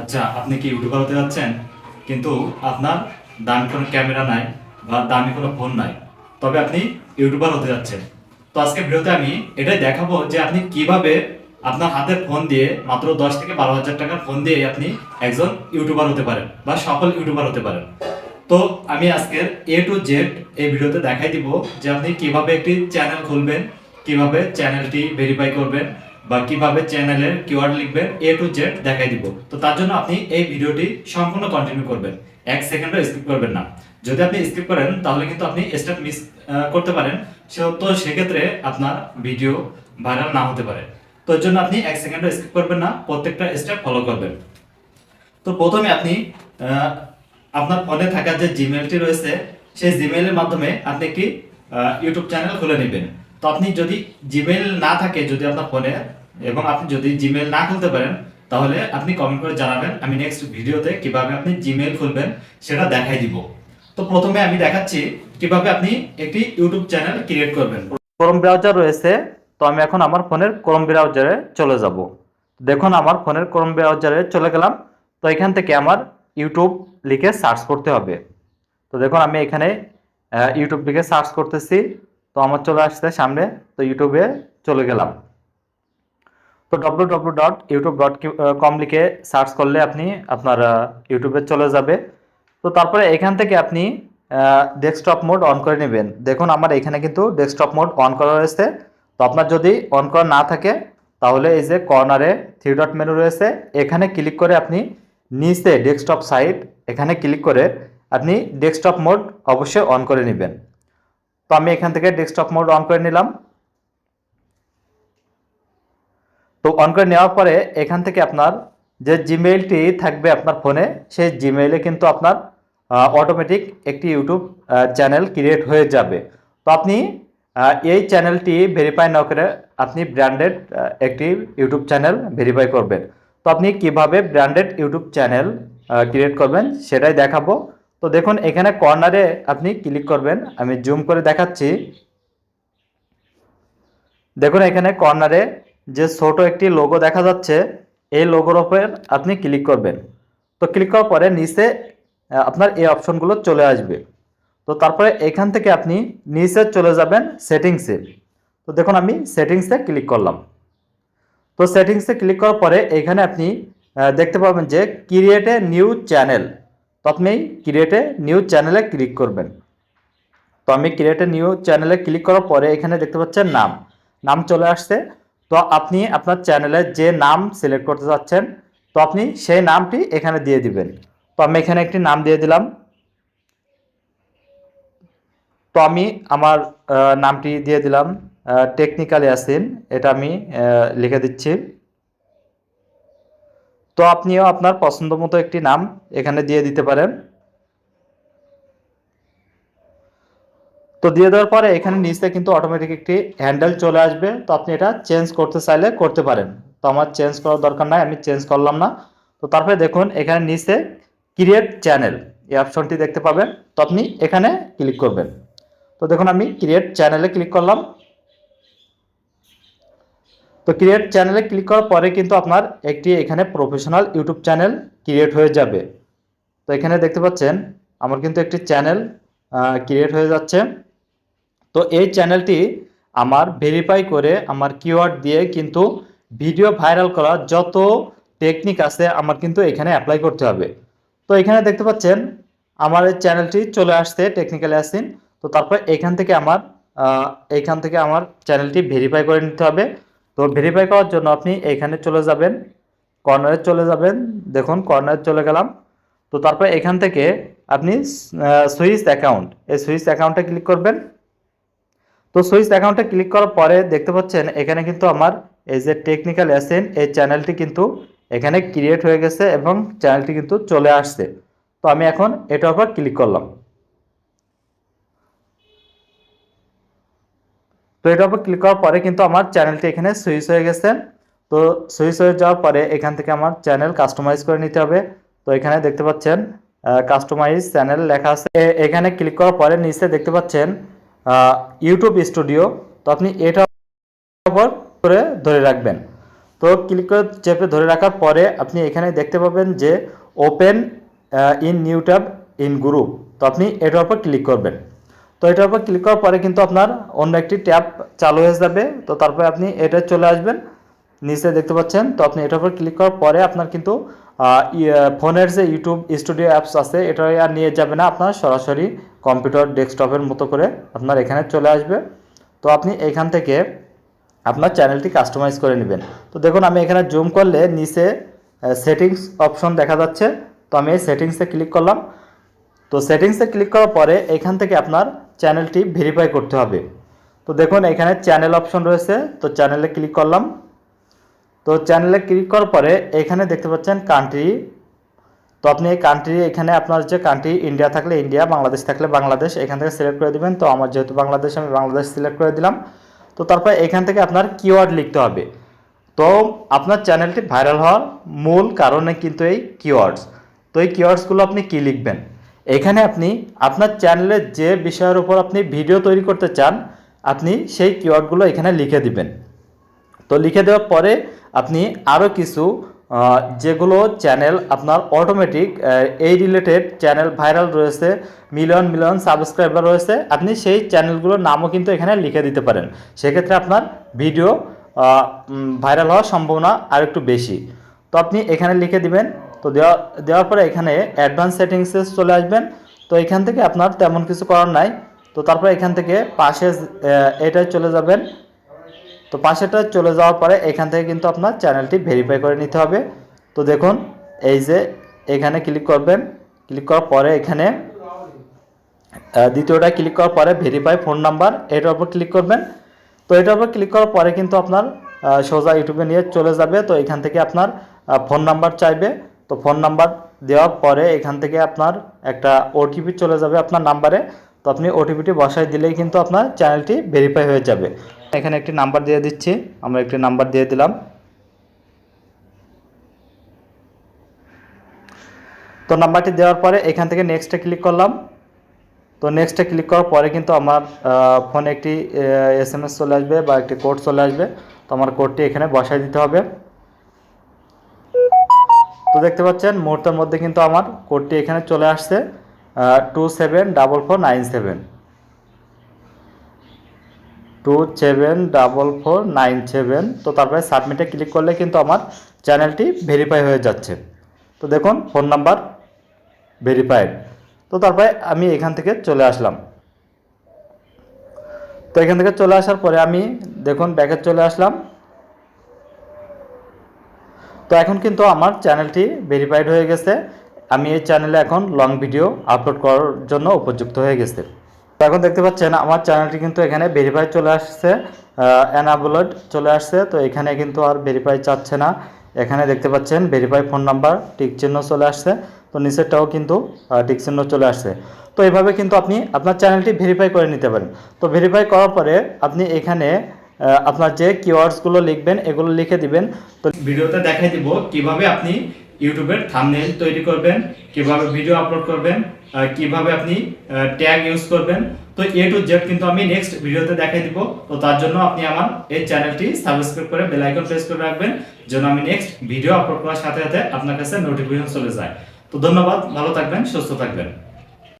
আচ্ছা আপনি কি ইউটিউবার হতে যাচ্ছেন? কিন্তু আপনার দামি কোনো ক্যামেরা নাই বা দামি কোনো ফোন নাই। তবে আপনি ইউটিউবার হতে যাচ্ছেন। তো আজকে ভিডিওতে আমি এটাই দেখাবো যে আপনি কীভাবে আপনার হাতের ফোন দিয়ে মাত্র দশ থেকে বারো হাজার টাকার ফোন দিয়ে আপনি একজন ইউটিউবার হতে পারেন বা সফল ইউটিউবার হতে পারেন। তো আমি আজকের এ টু জেড এই ভিডিওতে দেখাই দিব যে আপনি কীভাবে একটি চ্যানেল খুলবেন, কীভাবে চ্যানেলটি ভেরিফাই করবেন বা কীভাবে চ্যানেলের কিওয়ার্ড লিখবেন এ টু জেড দেখাই দিব। তো তার জন্য আপনি এই ভিডিওটি সম্পূর্ণ কন্টিনিউ করবেন। এক সেকেন্ডও স্কিপ করবেন না। যদি আপনি স্কিপ করেন, তাহলে কিন্তু আপনি স্টেপ মিস করতে পারেন। তো সেক্ষেত্রে আপনার ভিডিও ভাইরাল না হতে পারে। তো এর জন্য আপনি এক সেকেন্ডও স্কিপ করবেন না। প্রত্যেকটা স্টেপ ফলো করবেন। তো প্রথমে আপনি আপনার ফোনে থাকা যে জিমেলটি রয়েছে, সেই জিমেলের মাধ্যমে আপনি একটি ইউটিউব চ্যানেল খুলে নেবেন। তো আপনি যদি জিমেল না থাকে, যদি আপনার ফোনে এবং আপনি যদি জিমেল না খুলতে পারেন, তাহলে আপনি কমেন্ট করে জানাবেন, আমি নেক্সট ভিডিওতে কীভাবে আপনি জিমেল খুলবেন সেটা দেখাই দিব। তো প্রথমে আমি দেখাচ্ছি কীভাবে আপনি একটি ইউটিউব চ্যানেল ক্রিয়েট করবেন। ক্রোম ব্রাউজার রয়েছে, তো আমি এখন আমার ফোনের ক্রোম ব্রাউজারে চলে যাব। দেখুন, আমার ফোনের ক্রোম ব্রাউজারে চলে গেলাম, তো এখান থেকে আমার ইউটিউব লিখে সার্চ করতে হবে। তো দেখুন, আমি এখানে ইউটিউব লিখে সার্চ করতেছি, তো আমার চলে আসছে সামনে, তো ইউটিউবে চলে গেলাম। তো W W dot YouTube dot com লিখে সার্চ করলে আপনি আপনার ইউটিউবে চলে যাবে। তো তারপরে এখান থেকে আপনি ডেস্কটপ মোড অন করে নেবেন। দেখুন আমার এখানে কিন্তু ডেস্কটপ মোড অন করা রয়েছে। তো আপনার যদি অন করা না থাকে, তাহলে এই যে কর্নারে থ্রি ডট মেনু রয়েছে, এখানে ক্লিক করে আপনি নিচে ডেস্কটপ সাইট এখানে ক্লিক করে আপনি ডেস্কটপ মোড অবশ্যই অন করে নেবেন। তো আমি এখান থেকে ডেস্কটপ মোড অন করে নিলাম। তো অন করে নেওয়ার পরে এখান থেকে আপনার যে জিমেইলটি থাকবে আপনার ফোনে, সেই জিমেইলে কিন্তু আপনার অটোমেটিক একটি ইউটিউব চ্যানেল ক্রিয়েট হয়ে যাবে। তো আপনি এই চ্যানেলটি ভেরিফাই না করে আপনি ব্র্যান্ডেড একটি ইউটিউব চ্যানেল ভেরিফাই করবেন। তো আপনি কীভাবে ব্র্যান্ডেড ইউটিউব চ্যানেল ক্রিয়েট করবেন সেটাই দেখাবো। তো দেখুন, এখানে কর্নারে আপনি ক্লিক করবেন। আমি জুম করে দেখাচ্ছি। দেখুন, এখানে কর্নারে যে ছোট একটি লোগো দেখা যাচ্ছে, এই লোগোর ওপর আপনি ক্লিক করবেন। তো ক্লিক করার পরে নিচে আপনার এই অপশনগুলো চলে আসবে। তো তারপরে এখান থেকে আপনি নিচে চলে যাবেন সেটিংসে তো দেখুন, আমি সেটিংসে ক্লিক করলাম। তো সেটিংসে ক্লিক করার পরে এখানে আপনি দেখতে পাবেন যে ক্রিয়েটে নিউ চ্যানেল তো আপনি ক্রিয়েটে নিউ চ্যানেলে ক্লিক করবেন। তো আমি ক্রিয়েটে নিউ চ্যানেলে ক্লিক করার পরে এখানে দেখতে পাচ্ছেন নাম। নাম চলে আসছে। তো আপনি আপনার চ্যানেলে যে নাম সিলেক্ট করতে চাচ্ছেন, তো আপনি সেই নামটি এখানে দিয়ে দিবেন। তো আমি এখানে একটি নাম দিয়ে দিলাম। তো আমি আমার নামটি দিয়ে দিলাম টেকনিক্যাল ইয়াসিন এটা আমি লিখে দিচ্ছি। তো আপনিও আপনার পছন্দ মতো একটি নাম এখানে দিয়ে দিতে পারেন। তো দিয়ে দেওয়ার পরে এখানে নিচে কিন্তু অটোমেটিক একটি হ্যান্ডেল চলে আসবে। তো আপনি এটা চেঞ্জ করতে চাইলে করতে পারেন। তো আমার চেঞ্জ করার দরকার নাই, আমি চেঞ্জ করলাম না। তো তারপরে দেখুন, এখানে নিচে ক্রিয়েট চ্যানেল এই অপশনটি দেখতে পাবেন। তো আপনি এখানে ক্লিক করবেন। তো দেখুন, আমি ক্রিয়েট চ্যানেলে ক্লিক করলাম। তো ক্রিয়েট চ্যানেলে ক্লিক করার পরে কিন্তু আপনার একটি এখানে প্রফেশনাল ইউটিউব চ্যানেল ক্রিয়েট হয়ে যাবে। তো এখানে দেখতে পাচ্ছেন, আমার কিন্তু একটি চ্যানেল ক্রিয়েট হয়ে যাচ্ছে। তো এই চ্যানেলটি আমার ভেরিফাই করে আমার কিওয়ার্ড দিয়ে কিন্তু ভিডিও ভাইরাল করা যত টেকনিক আছে আমার কিন্তু এখানে অ্যাপ্লাই করতে হবে। তো এখানে দেখতে পাচ্ছেন আমার এই চ্যানেলটি চলে আসছে টেকনিক্যাল অ্যাসিন তো তারপর এখান থেকে আমার আহ, এইখান থেকে আমার চ্যানেলটি ভেরিফাই করে নিতে হবে। তো ভেরিফাই করার জন্য আপনি এখানে চলে যাবেন কর্নারে চলে যাবেন। দেখুন কর্নারে চলে গেলাম। তো তারপর এখান থেকে আপনি সুইচ অ্যাকাউন্ট এই সুইচ অ্যাকাউন্টে ক্লিক করবেন। তো সুইচ অ্যাকাউন্টে ক্লিক করার পরে দেখতে পাচ্ছেন, এখানে কিন্তু আমার এই যে টেকনিক্যাল অ্যাসেন এই চ্যানেলটি কিন্তু এখানে ক্রিয়েট হয়ে গেছে এবং চ্যানেলটি কিন্তু চলে আসছে। তো আমি এখন এটার উপর ক্লিক করলাম। তো এটার উপর ক্লিক করার পরে কিন্তু আমার চ্যানেলটি এখানে সুইচ হয়ে গেছে। তো সুইচ হয়ে যাওয়ার পরে এখান থেকে আমার চ্যানেল কাস্টমাইজ করে নিতে হবে। তো এখানে দেখতে পাচ্ছেন কাস্টমাইজ চ্যানেল লেখা আছে। এখানে ক্লিক করার পরে নিচে দেখতে পাচ্ছেন ইউটিউব স্টুডিও তো আপনি এটা উপর করে ধরে রাখবেন। তো ক্লিক করে চেপে ধরে রাখার পরে আপনি এখানে দেখতে পাবেন যে open in new tab in group তো আপনি এটার উপর ক্লিক করবেন। তো এটার উপর ক্লিক করার পরে কিন্তু আপনার অন্য একটি ট্যাব চালু হয়ে যাবে। তো তারপরে আপনি এটা চলে আসবেন, নিচে দেখতে পাচ্ছেন। তো আপনি এটার উপর ক্লিক করার পরে আপনার কিন্তু ফোনের যে ইউটিউব স্টুডিও অ্যাপস আছে, এটা আর নিয়ে যাবে না আপনার, সরাসরি কম্পিউটার ডেস্কটপের মতো করে আপনার এখানে চলে আসবে। তো আপনি এখান থেকে আপনার চ্যানেলটি কাস্টমাইজ করে নেবেন। তো দেখুন, আমি এখানে জুম করলে নিচে সেটিংস অপশন দেখা যাচ্ছে। তো আমি এই সেটিংসে ক্লিক করলাম। তো সেটিংসে ক্লিক করার পরে এখান থেকে আপনার চ্যানেলটি ভেরিফাই করতে হবে। তো দেখুন, এখানে চ্যানেল অপশন রয়েছে। তো চ্যানেলে ক্লিক করলাম। তো চ্যানেলে ক্লিক করার পরে এখানে দেখতে পাচ্ছেন কান্ট্রি তো আপনি এই কান্ট্রি এখানে আপনার যে কান্ট্রি ইন্ডিয়া থাকলে ইন্ডিয়া বাংলাদেশ থাকলে বাংলাদেশ এখান থেকে সিলেক্ট করে দিবেন। তো আমার যেহেতু বাংলাদেশ আমি বাংলাদেশ সিলেক্ট করে দিলাম। তো তারপর এখান থেকে আপনার কিওয়ার্ড লিখতে হবে। তো আপনার চ্যানেলটি ভাইরাল হওয়ার মূল কারণে কিন্তু এই কিওয়ার্ডস তো এই কিওয়ার্ডসগুলো আপনি কি লিখবেন? এখানে আপনি আপনার চ্যানেলের যে বিষয়ের উপর আপনি ভিডিও তৈরি করতে চান, আপনি সেই কিওয়ার্ডগুলো এখানে লিখে দিবেন। তো লিখে দেওয়ার পরে আপনি আরও কিছু যেগুলো চ্যানেল আপনার অটোমেটিক এই রিলেটেড চ্যানেল ভাইরাল রয়েছে মিলিয়ন মিলিয়ন সাবস্ক্রাইবার রয়েছে, আপনি সেই চ্যানেলগুলোর নামও কিন্তু এখানে লিখে দিতে পারেন। সেক্ষেত্রে আপনার ভিডিও ভাইরাল হওয়ার সম্ভাবনা আর একটু বেশি। তো আপনি এখানে লিখে দিবেন, তো দেওয়া, দেওয়ার পরে এখানে অ্যাডভান্স সেটিংসে চলে আসবেন। তো এখান থেকে আপনার তেমন কিছু করার নাই। তো তারপরে এখান থেকে পাশে এটায় চলে যাবেন। তো পাশেটা চলে যাওয়ার পরে এখান থেকে কিন্তু আপনার চ্যানেলটি ভেরিফাই করে নিতে হবে। তো দেখুন, এই যে এখানে ক্লিক করবেন ক্লিক করার পরে এখানে দ্বিতীয়টা ক্লিক করার পরে ভেরিফাই ফোন নাম্বার এটার উপর ক্লিক করবেন। তো এটার উপর ক্লিক করার পরে কিন্তু আপনার সোজা ইউটিউবে নিয়ে চলে যাবে। তো এখান থেকে আপনার ফোন নাম্বার চাইবে। তো ফোন নাম্বার দেওয়ার পরে এখান থেকে আপনার একটা ওটিপি চলে যাবে আপনার নাম্বারে তো আপনি ওটিপিটি বসাই দিলেই কিন্তু আপনার চ্যানেলটি ভেরিফাই হয়ে যাবে। এখানে একটি নাম্বার দিয়ে দিচ্ছি। আমরা একটি নাম্বার দিয়ে দিলাম। তো নাম্বারটি দেওয়ার পরে এখান থেকে নেক্সটে ক্লিক করলাম। তো নেক্সটে ক্লিক করার পরে কিন্তু আমার ফোনে একটি এস এম এস চলে আসবে বা একটি কোড চলে আসবে। তো আমার কোডটি এখানে বসাই দিতে হবে। তো দেখতে পাচ্ছেন, মুহূর্তের মধ্যে কিন্তু আমার কোডটি এখানে চলে আসছে two seven double four nine seven two seven double four nine seven তো তারপরে সাবমিটে ক্লিক করলে কিন্তু আমার চ্যানেলটি ভেরিফাই হয়ে যাচ্ছে। তো দেখুন ফোন নাম্বার ভেরিফাইড তো তারপরে আমি এখান থেকে চলে আসলাম। তো এখান থেকে চলে আসার পরে আমি দেখুন ব্যাকে চলে আসলাম। তো এখন কিন্তু আমার চ্যানেলটি ভেরিফাইড হয়ে গেছে। আমি এই চ্যানেলে এখন লং ভিডিও আপলোড করার জন্য উপযুক্ত হয়ে গেছে। এখন দেখতে পাচ্ছেন আমার চ্যানেলটি কিন্তু এখানে ভেরিফাই চলে আসছে অ্যানাবলড চলে আসছে, তো এখানে কিন্তু আর ভেরিফাই চাচ্ছে না। এখানে দেখতে পাচ্ছেন ভেরিফাই ফোন নাম্বার টিক চিহ্ন চলে আসছে, তো নিচেরটাও কিন্তু টিক চিহ্ন চলে আসছে। তো এইভাবে কিন্তু আপনি আপনার চ্যানেলটি ভেরিফাই করে নিতে পারেন। তো ভেরিফাই করার পরে আপনি এখানে আপনার যে কিওয়ার্ডসগুলো লিখবেন, এগুলো লিখে দিবেন। তো ভিডিওতে দেখাই দিব কীভাবে আপনি ইউটিউবের থামনেল তৈরি করবেন, কীভাবে ভিডিও আপলোড করবেন কীভাবে আপনি ট্যাগ ইউজ করবেন। তো এ টু জেড কিন্তু আমি নেক্সট ভিডিওতে দেখাই দিব। তো তার জন্য আপনি আমার এই চ্যানেলটি সাবস্ক্রাইব করে বেল আইকন প্রেস করে রাখবেন, যেন আমি নেক্সট ভিডিও আপলোড করার সাথে সাথে আপনার কাছে নোটিফিকেশন চলে যায়। তো ধন্যবাদ, ভালো থাকবেন, সুস্থ থাকবেন।